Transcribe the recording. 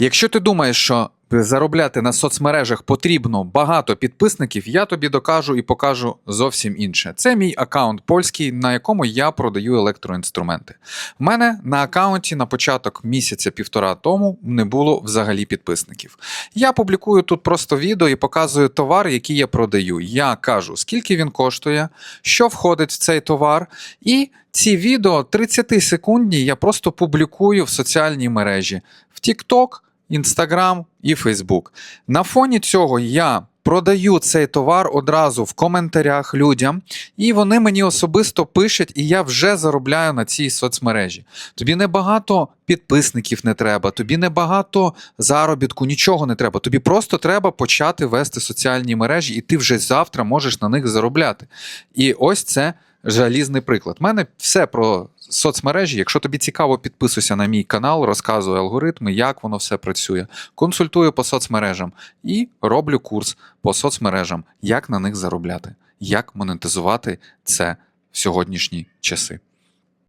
Якщо ти думаєш, що заробляти на соцмережах потрібно багато підписників, я тобі докажу і покажу зовсім інше. Це мій аккаунт польський, на якому я продаю електроінструменти. В мене на аккаунті на початок місяця півтора тому не було взагалі підписників. Я публікую тут просто відео і показую товар, який я продаю. Я кажу, скільки він коштує, що входить в цей товар, і ці відео 30 секундні я просто публікую в соціальній мережі в TikTok, Instagram і Facebook. На фоні цього я продаю цей товар одразу в коментарях людям, і вони мені особисто пишуть, і я вже заробляю на цій соцмережі. Тобі небагато підписників не треба, тобі небагато заробітку, нічого не треба. Тобі просто треба почати вести соціальні мережі, і ти вже завтра можеш на них заробляти. І ось це жалізний приклад. У мене все про соцмережі. Якщо тобі цікаво, підписуйся на мій канал, розказую алгоритми, як воно все працює. Консультую по соцмережам і роблю курс по соцмережам, як на них заробляти, як монетизувати це в сьогоднішні часи.